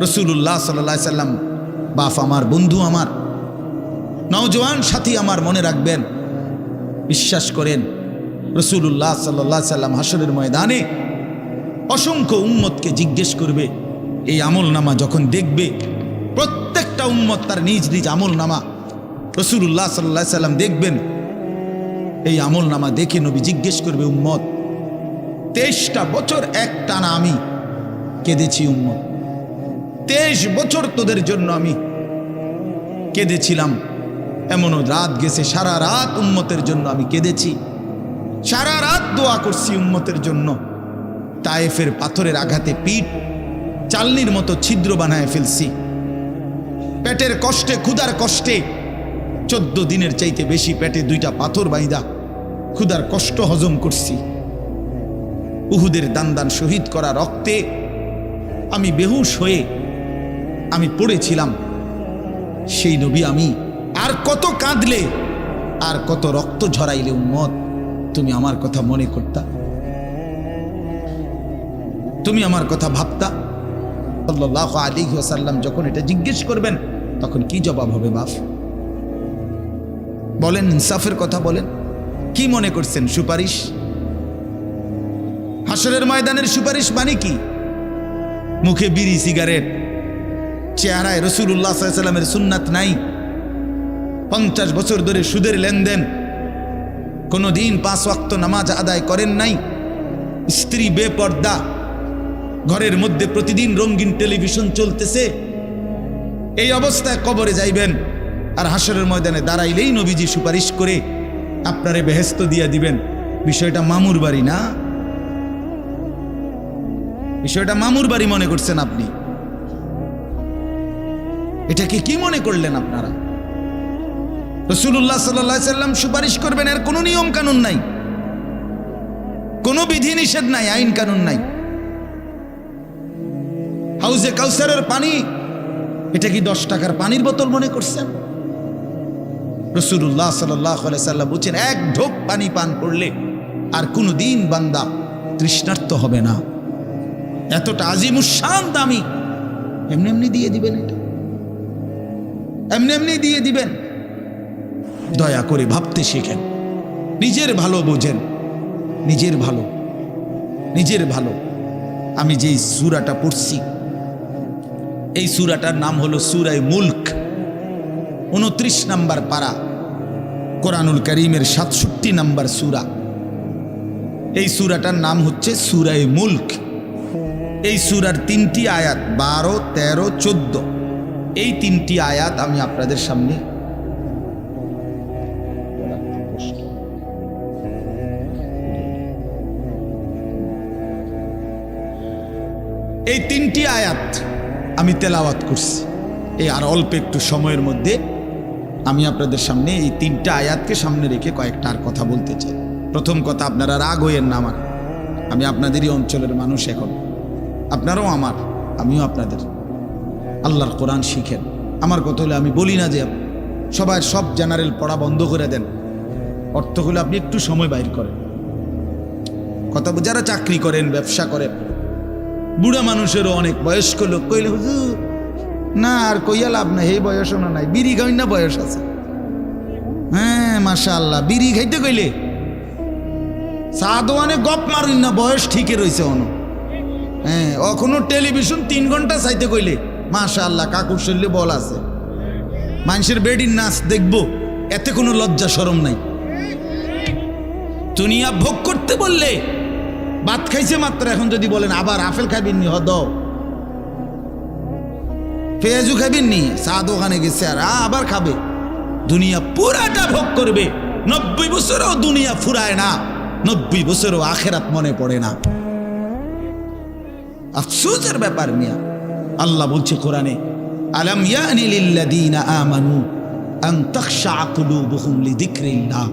রসুল্লাহ সাল্লা সাল্লাম, বাপ আমার, বন্ধু আমার। নওজোয়ান সাথী আমার মনে রাখবেন। বিশ্বাস করেন রসুল্লাহ সাল্লাহ সাল্লাম হাসরের ময়দানে অসংখ্য উম্মতকে জিজ্ঞেস করবে, এই আমল নামা যখন দেখবে, প্রত্যেকটা উম্মত তার নিজ নিজ আমল নামা রসুল্লাহ সাল্লাহ সাল্লাম দেখবেন। এই আমল নামা দেখে নবী জিজ্ঞেস করবে, উম্মত, তেইশটা বছর এক টানা আমি কেঁদেছি উম্মত। তেইশ বছর তোদের জন্য আমি কেঁদেছিলাম। এমনও রাত গেছে, সারা রাত উম্মতের জন্য আমি কেঁদেছি। সারা রাত দোয়া করছি উম্মতের জন্য। তায়েফের পাথরের আঘাতে পিঠ চালনির মতো ছিদ্র বানায় ফেলছি। পেটের কষ্টে, ক্ষুধার কষ্টে, চোদ্দ দিনের চাইতে বেশি পেটে দুইটা পাথর বাইদা ক্ষুধার কষ্ট হজম করছি। উহুদের দান দান শহীদ করা রক্তে আমি বেহুশ হয়ে আমি পড়েছিলাম। সেই নবী আমি। আর কত কাঁদলে, আর কত রক্ত ঝরাইলে উম্মত, তুমি আমার কথা মনে করতা। তুমি আমার কথা ভাবতা। সাল্লাহ আলী সাল্লাম যখন এটা জিজ্ঞেস করবেন, তখন কি জবাব হবে বাপ? বলেন, ইনসাফের কথা বলেন। কি মনে করছেন, সুপারিশ? হাসরের ময়দানের সুপারিশ মানে কি? মুখে বিড়ি, সিগারেট চেহারায় রসুল্লাহ সাল্লামের সুন্নাত নাই। পঞ্চাশ বছর ধরে সুদের লেনদেন। কোনো দিন পাঁচ ওয়াক্ত নামাজ আদায় করেন নাই। স্ত্রী বেপর্দা। ঘরের মধ্যে প্রতিদিন রঙিন টেলিভিশন চলতেছে। এই অবস্থায় কবরে যাইবেন আর হাসরের ময়দানে দাঁড়াইলেই নবীজি সুপারিশ করে আপনারে বেহেস্ত দিয়া দিবেন। বিষয়টা মামুর বাড়ি না? বিষয়টা মামুর বাড়ি মনে করছেন আপনি। এটাকে কি মনে করলেন আপনারা? রসুল্লাহ সাল্লা সাল্লাম সুপারিশ করবেন এর কোনো নিয়ম কানুন নাই। কোনো বিধি নিষেধ নাই, আইন কানুন নাই। হাউজে কাউসারের পানি, এটা কি দশ টাকার পানির বোতল মনে করছেন? রসুল্লাহ সাল্লাহ সাল্লাম বলছেন, এক ঢোক পানি পান করলে আর কোনো দিন বান্দা তৃষ্ণার্ত হবে না। এতটা আজিমুসান দামি। এমনি এমনি দিয়ে দিবেন এটা। এমনি এমনি দিয়ে দিবেন। দয়া করে ভাবতে শেখেন। নিজের ভালো বোঝেন। নিজের ভালো। নিজের ভালো। আমি যেই সুরাটা পড়ছি, এই সুরাটার নাম হলো সুরায় মুল্ক। উনত্রিশ নাম্বার পাড়া কোরআনুল করিমের সাতষট্টি নাম্বার সুরা। এই সুরাটার নাম হচ্ছে সুরায় মুল্ক। এই সুরার তিনটি আয়াত, বারো, তেরো, চোদ্দ। এই তিনটি আয়াত আমি আপনাদের সামনে এই তিনটি আয়াত আমি তেলাওয়াত করছি। এই আর অল্প একটু সময়ের মধ্যে আমি আপনাদের সামনে এই তিনটা আয়াতকে সামনে রেখে কয়েকটা আর কথা বলতে চাই। প্রথম কথা, আপনারা রাগ হইয়েন না আমার। আমি আপনাদেরই অঞ্চলের মানুষ এখন। আপনারাও আমার, আমিও আপনাদের। আল্লাহর কোরআন শিখেন। আমার কথা হলে, আমি বলি না যে সবাই সব জেনারেল পড়া বন্ধ করে দেন। অর্থ হলে, আপনি একটু সময় বাইর করেন। কথা যারা চাকরি করেন, ব্যবসা করেন, বুড়া মানুষেরও অনেক বয়স্ক লোক কইলে না, আর কইয়া লাভ নাই, এই বয়সও না নাই, বিড়ি খাই না বয়স আছে। হ্যাঁ মাশা আল্লাহ বিড়ি খাইতে কইলে সাদওয়ানে গপ মারুন না, বয়স ঠিকই রয়েছে অন। হ্যাঁ এখনও টেলিভিশন তিন ঘণ্টা চাইতে কইলে মাশা আল্লাহ কাকুর শরীরে বল আছে। মানুষের বেডির নাচ দেখব, এতে কোনো লজ্জা সরম নাই। দুনিয়া ভোগ করতে বললে, ভাত খাইছে মাত্র, এখন যদি বলেন, আবার আপেল খাইবেন নি হদ। পেঁয়াজু খাইবেন নি সাদ ওখানে গেছে আর আবার খাবে। দুনিয়া পুরাটা ভোগ করবে, নব্বই বছরও দুনিয়া ফুরায় না, নব্বই বছরও আখেরাত মনে পড়ে না। আফসোসের ব্যাপার মিয়া। আল্লাহ বলছে কোরআনে, আলাম ইয়ানি লিল্লাযীনা আমানু আন তাখশা কুলুবুহুম লিযিকরিল্লাহ।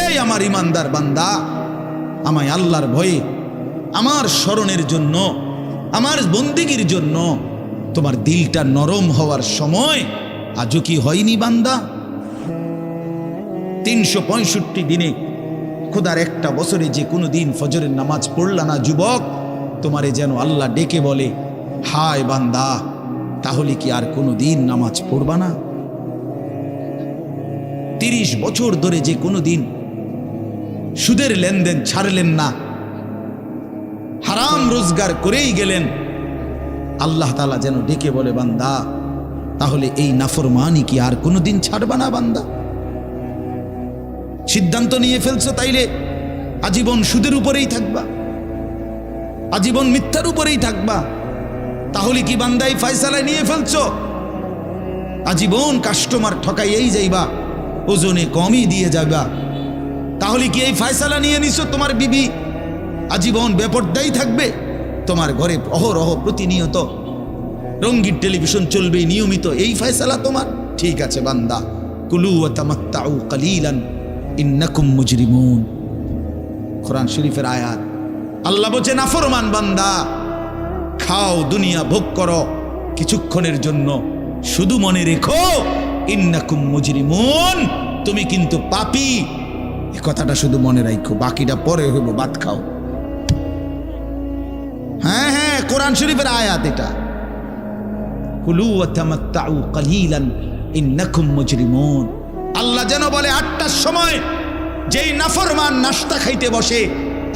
এই আমার ইমানদার বান্দা, আমায় আল্লাহর ভয়ে, আমার স্মরণের জন্য, আমার বন্দিগির জন্য, তোমার দিলটা নরম হওয়ার সময় আজও কি হয়নি বান্দা? তিনশো পঁয়ষট্টি দিনে খোদার একটা বছরে যে কোনো দিন ফজরের নামাজ পড়লা না, যুবক, তোমারে যেন আল্লাহ ডেকে বলে হায় বান্দা, তাহলে কি আর কোনো দিন নামাজ পড়বা না? তিরিশ বছর ধরে যে কোনো দিন সুদের লেনদেন ছাড়লেন না, হারাম রোজগার করেই গেলেন, আল্লাহ তালা যেন ডেকে বলে, বান্দা, তাহলে এই নাফরমানি কি আর কোনো দিন ছাড়বা না বান্দা? সিদ্ধান্ত নিয়ে ফেলছো তাইলে, আজীবন সুদের উপরেই থাকবা, আজীবন মিথ্যার উপরেই থাকবা। তাহলে কি বান্দাই ফয়সালায় নিয়ে ফেলছ? আজীবন কাস্টমার ঠকাইয়েই যাইবা, ওজনে কমই দিয়ে যাবা তাহলে কি এই ফয়সালা নিয়ে নিছো তোমার বিবি? আজীবন বেপর্দাই থাকবে, তোমার ঘরে অহরহ প্রতিনিয়ত রঙ্গিন টেলিভিশন চলবে, নিয়মিত। এই ফয়সালা তোমার? ঠিক আছে বান্দা। কুলু তামাত্তাউ কালিলান, ইন্নাকুম মুজরিমুন। কোরআন শরীফের আয়াত। আল্লাহ বলছে নাফরমান বান্দা। খাও, দুনিয়া ভোগ করো। কিছুক্ষণের জন্য শুধু মনে রেখো, ইন্নাকুম মুজরিমুন তুমি কিন্তু পাপি। এ কথাটা শুধু মনে রাখো বাকিটা পরে হইব, ভাত খাও। হ্যাঁ হ্যাঁ কোরআন শরীফের আয়াত এটা। আল্লাহ যেন বলে আটটার সময়, যেই নাফরমান নাস্তা খাইতে বসে,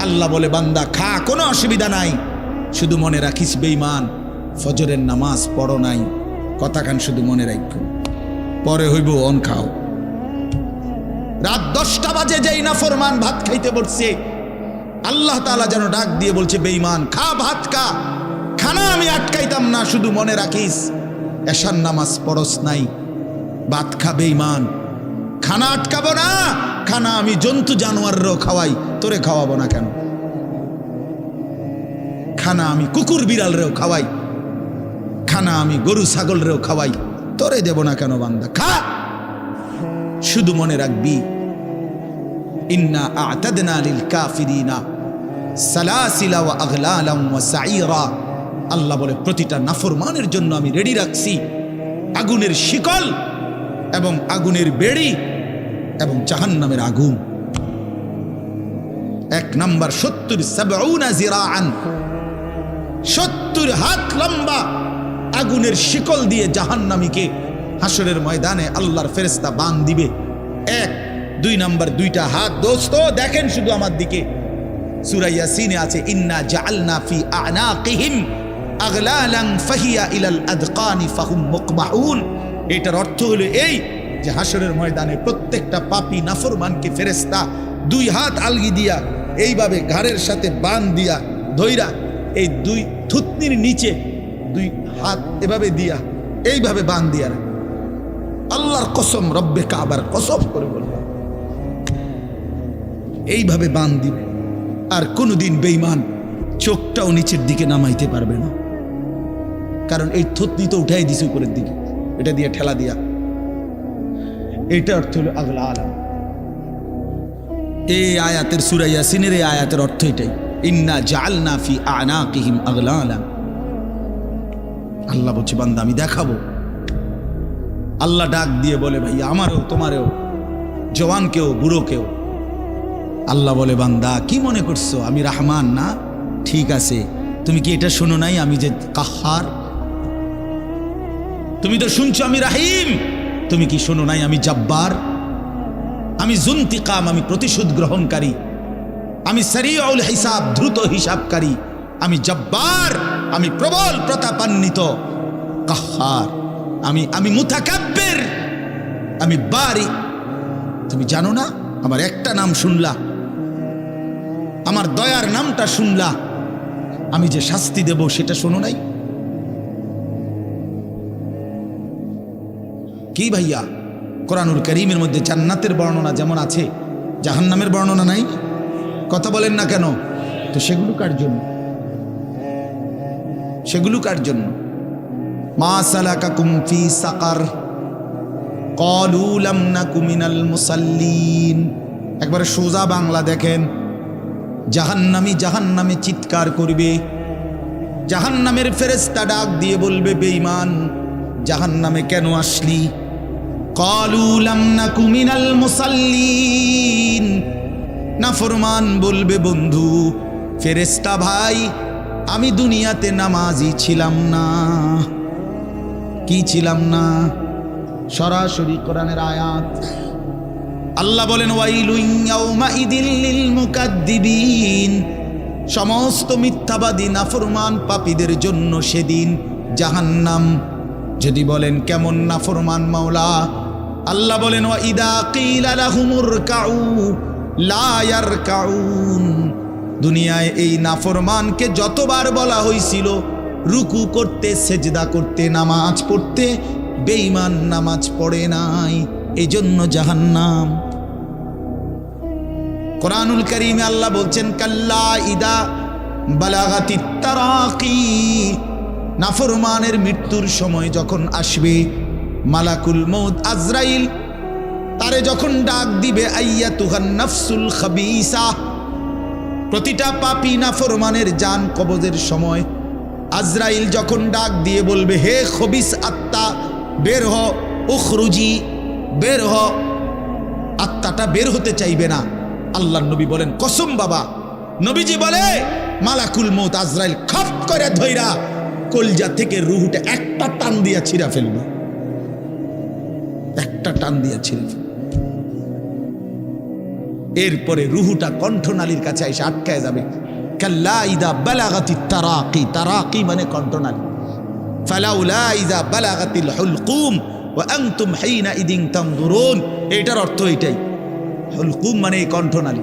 আল্লাহ বলে, বান্দা, খা, কোনো অসুবিধা নাই। শুধু মনে রাখিস বেইমান ফজরের নামাজ পড়ো নাই। কথাখান শুধু মনে রাখো পরে হইব অন খাও। রাত দশটা বাজে যেই না ফরমান, ভাত খাইতে বসছে। আল্লাহ তাআলা যেন ডাক দিয়ে বলছে বেইমান খা, ভাত খা। খানা আমি আটকাইতাম না, শুধু মনে রাখিস। এশার নামাজ পড়স নাই। ভাত খা বেইমান খানা আটকাবো না, খানা আমি জন্তু জানোয়াররাও খাওয়াই। তোরে খাওয়াবো না কেন? খানা আমি কুকুর বিড়ালরেও খাওয়াই। খানা আমি গরু ছাগলরেও খাওয়াই। তোরে দেব না কেন বান্দা? খা! শুধু মনে রাখবি, ইন্না আতাদনা লিল কাফিরিনা সালাসিলা ওয়া আগলালাম ওয়া সাইরা আল্লাহ বলে, প্রতিটা নাফরমানের জন্য আমি রেডি রাখছি। আগুনের শিকল এবং আগুনের বেড়ি এবং জাহান্নামের আগুন। এক নাম্বার, সত্তর সাবউনা জিরাআন। সত্তর হাত লম্বা আগুনের শিকল দিয়ে জাহান্নামীকে হাসরের ময়দানে আল্লাহর ফেরেস্তা বান দিবে। এক, দুই নাম্বার, দুইটা হাত। দোস্ত, দেখেন শুধু আমার দিকে। সুরাইয়া সিনে আছে, ইন্না জাআলনা ফি আনাকিহিম আগলালান ফাহিয়া ইলাল আদকানি ফাহুম মুকমাহুন এটার অর্থ হলো এই যে হাসরের ময়দানে প্রত্যেকটা পাপী, নাফরমানকে ফেরেস্তা দুই হাত আলগি দিয়া, এইভাবে ঘাড়ের সাথে বান দিয়া ধইরা এই দুই থুতনির নিচে দুই হাত এভাবে দিয়া, এইভাবে বান দিয়া। আল্লাহর কসম, রব্বে কাবার কসম করে বললাম এইভাবে বান দিবে, আর কোনোদিন বেইমান চোখটাও নিচের দিকে নামাইতে পারবে না। কারণ এই থুতনি তো উঠাই দিছে উপরের দিকে, এটা দিয়ে ঠেলা দিয়া। এটা অর্থ হলো আগলা আলাম। এই আয়াতের সুরাইয়া সিনের এই আয়াতের অর্থ এটাই। আল্লাহ বলছে, বান্দা, আমি দেখাবো। আল্লাহ ডাক দিয়ে বলে ভাই আমারও, তোমারও, জওয়ানকেও, বুড়োকেও। আল্লাহ বলে, বান্দা, কি মনে করছ? আমি রাহমান না? ঠিক আছে। তুমি কি এটা শোনো নাই? আমি যে কাহার? তুমি তো শুনছো, আমি রাহিম। তুমি কি শোনো নাই? আমি জব্বার। আমি জুন্তিকাম, আমি প্রতিশোধ গ্রহণকারী। আমি সারিউল হিসাব দ্রুত হিসাবকারী। আমি জব্বার, আমি প্রবল প্রতাপান্বিত। কাহার, আমি আমি মুতাকাব্বের। আমি বারি। তুমি জানো না, আমার একটা নাম শুনলা। আমার দয়ার নামটা শুনলা। আমি যে শাস্তি দেব সেটা শোনো নাই। কি ভাইয়া? কোরআনুল করিমের মধ্যে জান্নাতের বর্ণনা যেমন আছে, জাহান্নামের বর্ণনা নাই? কথা বলেন না কেন? তো সেগুলো কার জন্য? সেগুলো কার জন্য? মা সালাকাকুম ফি সাকার। ক্বালু লাম নাকু মিনাল মুসাল্লিন। একবারে সোজা বাংলা দেখেন। জাহান্নামী জাহান্নামে চিৎকার করবে। জাহান্নামের ফেরেস্তা ডাক দিয়ে বলবে, বেঈমান, জাহান্নামে কেন আসলি? ক্বালু না কুমিনাল মিনাল মুসাল্লিন নাফরমান বলবে বন্ধু ফেরেস্তা ভাই, আমি দুনিয়াতে নামাজি ছিলাম না। কি ছিলাম না? সরাসরি কোরআনের আয়াত। আল্লাহ বলেন মুকাদ্দিবিন। সমস্ত মিথ্যাবাদী নাফরমান পাপীদের জন্য সেদিন জাহান্নাম। যদি বলেন, কেমন নাফরমান মাওলা? আল্লাহ বলেন, ওয়া ইদা কিলা লাহুমুর কাউ লা ইয়ারকাউন। দুনিয়ায় এই নাফরমানকে যতবার বলা হয়েছিল রুকু করতে, সেজদা করতে, নামাজ পড়তে, বেঈমান নামাজ পড়ে নাই, এজন্য জাহান্নাম। কোরআনুল করিমে আল্লাহ বলছেন, কাল্লা ইদা বালাগাতি তারাকি। নাফরমানের মৃত্যুর সময় যখন আসবে, মালাকুল মৌদ আজরাইল তারে যখন ডাক দিবে আইয়া তুহান নফসুল খাবিসা। প্রতিটা পাপি নাফরমানের জান কবজের সময়। আজরাইল যখন ডাক দিয়ে বলবে, হে খবিস আত্মা, বের হ, উখরুজি, বের হ। আত্মাটা বের হতে চাইবে না। আল্লাহ নবী বলেন, কসম বাবা। নবীজি বলে, মালাকুল মৌত আজরাইল, খপ করে ধইরা, কলজা থেকে রুহুটা একটা টান দিয়া ছিঁড়া ফেলবে। একটা টান দিয়া ছিঁড়ে ফেলবে। এরপরে রুহুটা কণ্ঠনালীর কাছে এসে আটকায় যাবে। কাল্লা ইদা বালাগাতি তারাকি তারাকি মানে কণ্ঠনালী। ফালাউলা ইদা বালাগাতিল হুলকুম ওয়া আনতুম হাইনা ইদিন তানজুরুন। এটার অর্থ এটাই। হুলকুম মানে এই কণ্ঠনালী।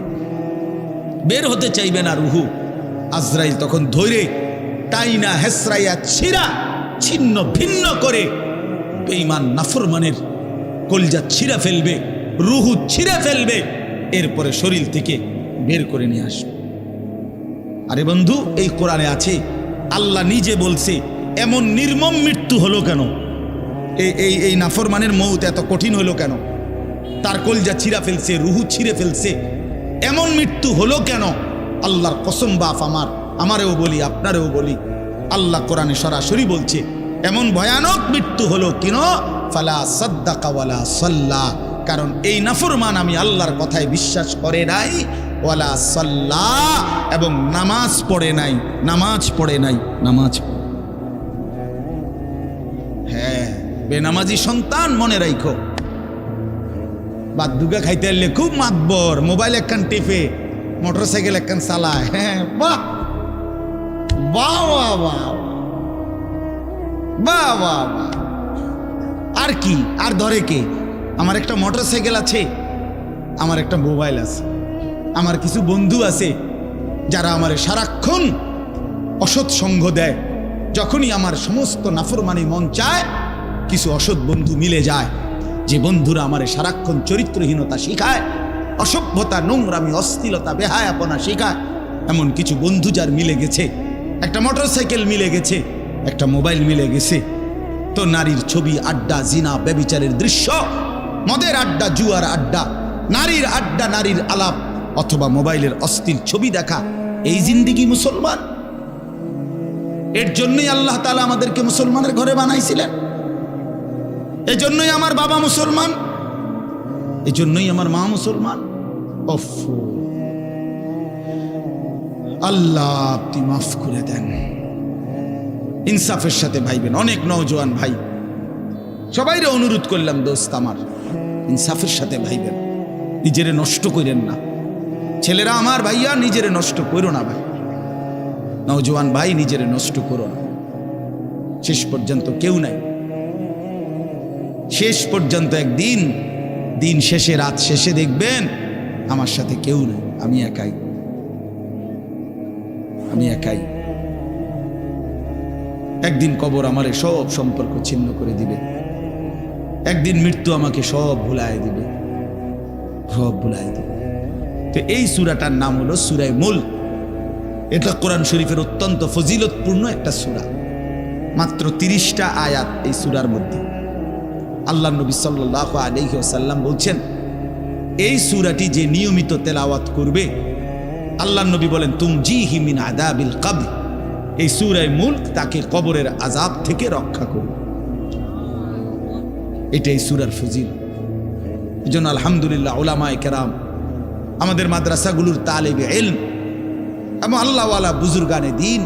বের হতে চাইবে না রুহু। আজরাইল তখন ধৈরে টাইনা হেসরাইয়া ছিঁড়া, ছিন্ন ভিন্ন করে বেঈমান নাফরমানের কলজা ছিঁড়া ফেলবে, রুহু ছিঁড়ে ফেলবে। এরপরে শরীর থেকে বের করে নিয়ে আসবে আরে বন্ধু, এই কোরআনে আছে, আল্লাহ নিজে বলছে, এমন নির্মম মৃত্যু হলো কেন? এই এই এই নাফরমানের মৌত এত কঠিন হলো কেন? তার কলজা ছিঁড়া ফেলছে, রুহু ছিঁড়ে ফেলছে। এমন মৃত্যু হলো কেন? আল্লাহর কসম বাফ আমার, আমারেও বলি, আপনারেও বলি। আল্লাহ কোরআনে সরাসরি বলছে, এমন ভয়ানক মৃত্যু হলো কিনো? ফালা সাদ্দাকাওয়ালা সাল্লা। কারণ এই নাফরমান আমি আল্লাহর কথায় বিশ্বাস করে নাই। ওয়ালা সাল্লা এবং নামাজ পড়ে নাই, নামাজ পড়ে নাই, নামাজ হ্যাঁ বেনামাজি সন্তান মনে রাখো বাদ দুগা খাইতে এলে খুব মাতবর, মোবাইল একখান টিপে মোটর সাইকেল একখান চালায়। হ্যাঁ বাহ বাহ। বাহ বাহ বাহ। আর কি? আর ধরে কে? আমার একটা মোটর সাইকেল আছে, আমার একটা মোবাইল আছে, আমার কিছু বন্ধু আছে যারা আমার সারাক্ষণ অসৎ সঙ্গ দেয়। যখনই আমার সমস্ত নাফরমানি মন চায়, কিছু অসৎ বন্ধু মিলে যায়। যে বন্ধুরা আমার সারাক্ষণ চরিত্রহীনতা শিখায়, অসভ্যতা, নোংরামি, অস্থিলতা, বেহায়াপনা শেখায়, এমন কিছু বন্ধু যার মিলে গেছে, একটা মোটর সাইকেল মিলে গেছে, একটা মোবাইল মিলে গেছে। তো নারীর ছবি, আড্ডা, জিনা, ব্যবিচারের দৃশ্য মদের আড্ডা, জুয়ার আড্ডা, নারীর আড্ডা, নারীর আলাপ, অথবা মোবাইলের অস্থির ছবি দেখা, এই জিন্দিগি মুসলমান? এর জন্যই আল্লাহ তালা আমাদেরকে মুসলমানের ঘরে বানাইছিলেন। এজন্যই আমার বাবা মুসলমান। এজন্যই আমার মা মুসলমান। আল্লাহ, আপনি মাফ করে দেন। ইনসাফের সাথে ভাইবেন। অনেক নওজোয়ান ভাই। সবাইরে অনুরোধ করলাম, দোস্ত আমার। ইনসাফের সাথে ভাইবেন। নিজেরে নষ্ট করেন না। ছেলেরা আমার ভাইয়া, নিজেরে নষ্ট করো না ভাই। নওজোয়ান ভাই, নিজেরে নষ্ট করো না। শেষ পর্যন্ত কেউ নাই। শেষ পর্যন্ত একদিন, দিন শেষে, রাত শেষে দেখবেন আমার সাথে কেউ নেই। আমি একাই। আমি একাই। একদিন কবর আমারে সব সম্পর্ক ছিন্ন করে দিবে। একদিন মৃত্যু আমাকে সব ভুলাই দিবে। সব ভুলায় দিবে। তো এই সুরাটার নাম হলো সুরায় মুল। এটা কোরআন শরীফের অত্যন্ত ফজিলতপূর্ণ একটা সুরা। মাত্র তিরিশটা আয়াত এই সুরার মধ্যে। আল্লাহ নবী সাল্লাহ আলহিসাল্লাম বলছেন, এই সুরাটি যে নিয়মিত তেলাওয়াত করবে, আল্লাহ নবী বলেন তুম জি হিমিন আদাবিল কাব এই সুরায় মূল তাকে কবরের আজাব থেকে রক্ষা করবে। এটাই সুরার ফজিল। এই জন্য আলহামদুলিল্লাহ ওলামায় কেরাম, আমাদের মাদ্রাসাগুলোর তালেবে এলম এবং আল্লাহওয়ালা বুজুর্গানে দিন